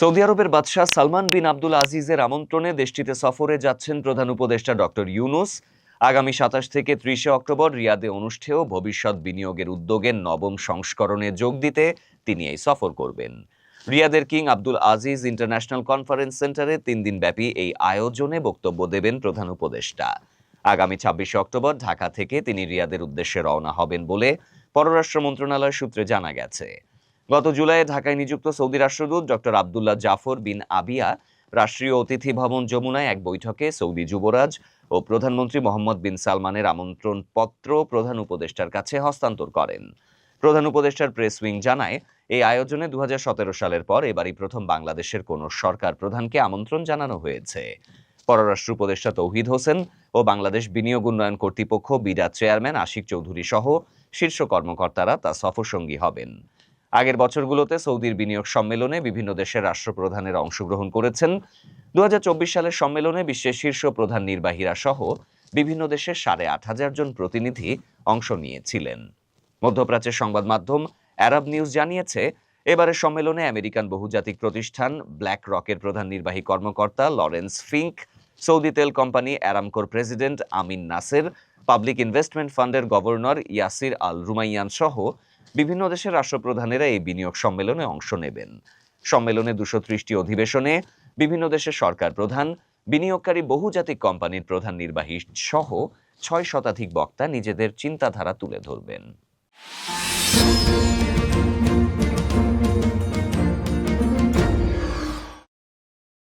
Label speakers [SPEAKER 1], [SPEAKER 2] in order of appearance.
[SPEAKER 1] Saudi আরবের বাদশাহ সালমান বিন আব্দুল আজিজের আমন্ত্রণে দেশটিতে সফরে যাচ্ছেন প্রধান উপদেষ্টা ডক্টর ইউনুস। আগামী সাতাশ থেকে ত্রিশে অক্টোবর রিয়াদে অনুষ্ঠেয় ভবিষ্যৎ বিনিয়োগের উদ্যোগের নবম সংস্করণে যোগ দিতে তিনি এই সফর করবেন। রিয়াদের King Abdul Aziz International Conference সেন্টারে তিন দিনব্যাপী এই আয়োজনে বক্তব্য দেবেন প্রধান উপদেষ্টা। আগামী ছাব্বিশে অক্টোবর ঢাকা থেকে তিনি রিয়াদের উদ্দেশ্যে রওনা হবেন বলে পররাষ্ট্র মন্ত্রণালয় সূত্রে জানা গেছে। গত জুলাইয়ে ঢাকায় নিযুক্ত সৌদি রাষ্ট্রদূত doctor Abdullah Jafar bin Abiya রাষ্ট্রীয় অতিথি ভবন যমুনায় এক বৈঠকে সৌদি যুবরাজ ও প্রধানমন্ত্রী মোহাম্মদ বিন সালমানের আমন্ত্রণ পত্র প্রধান উপদেষ্টার কাছে হস্তান্তর করেন। প্রধান উপদেষ্টার প্রেস উইং জানায়, এই আয়োজনে দু হাজার সতেরো সালের পর এবারই প্রথম বাংলাদেশের কোনো সরকার প্রধানকে আমন্ত্রণ জানানো হয়েছে। পররাষ্ট্র উপদেষ্টা তৌহিদ হোসেন ও বাংলাদেশ বিনিয়োগ উন্নয়ন কর্তৃপক্ষ বিডা চেয়ারম্যান আশিক চৌধুরী সহ শীর্ষ কর্মকর্তারা তা সফরসঙ্গী হবেন। আগের বছরগুলোতে সৌদির বিনিয়োগ সম্মেলনে বিভিন্ন দেশের রাষ্ট্রপ্রধানের অংশগ্রহণ করেছেন। দু হাজার চব্বিশ সালের সম্মেলনে বিশ্বের শীর্ষ প্রধান নির্বাহীরা সহ বিভিন্ন দেশের সাড়ে আট হাজার জন প্রতিনিধি অংশ নিয়েছিলেন। মধ্যপ্রাচ্যের সংবাদ মাধ্যম অ্যারাব নিউজ জানিয়েছে, এবারের সম্মেলনে আমেরিকান বহুজাতিক প্রতিষ্ঠান ব্ল্যাক রকের প্রধান নির্বাহী কর্মকর্তা লরেন্স ফিঙ্ক, সৌদি তেল company অ্যারামকোর president Amin Nasser, public investment ফান্ডের গভর্নর ইয়াসির আল রুমাইয়ান সহ বিভিন্ন দেশের রাষ্ট্রপ্রধানেরা এই বিনিয়োগ সম্মেলনে অংশ নেবেন। সম্মেলনে দুশো ত্রিশটি অধিবেশনে বিভিন্ন দেশের সরকার প্রধান, বিনিয়োগকারী বহুজাতিক কোম্পানির প্রধান নির্বাহী সহ ছয় শতাধিক বক্তা নিজেদের চিন্তাধারা তুলে ধরবেন।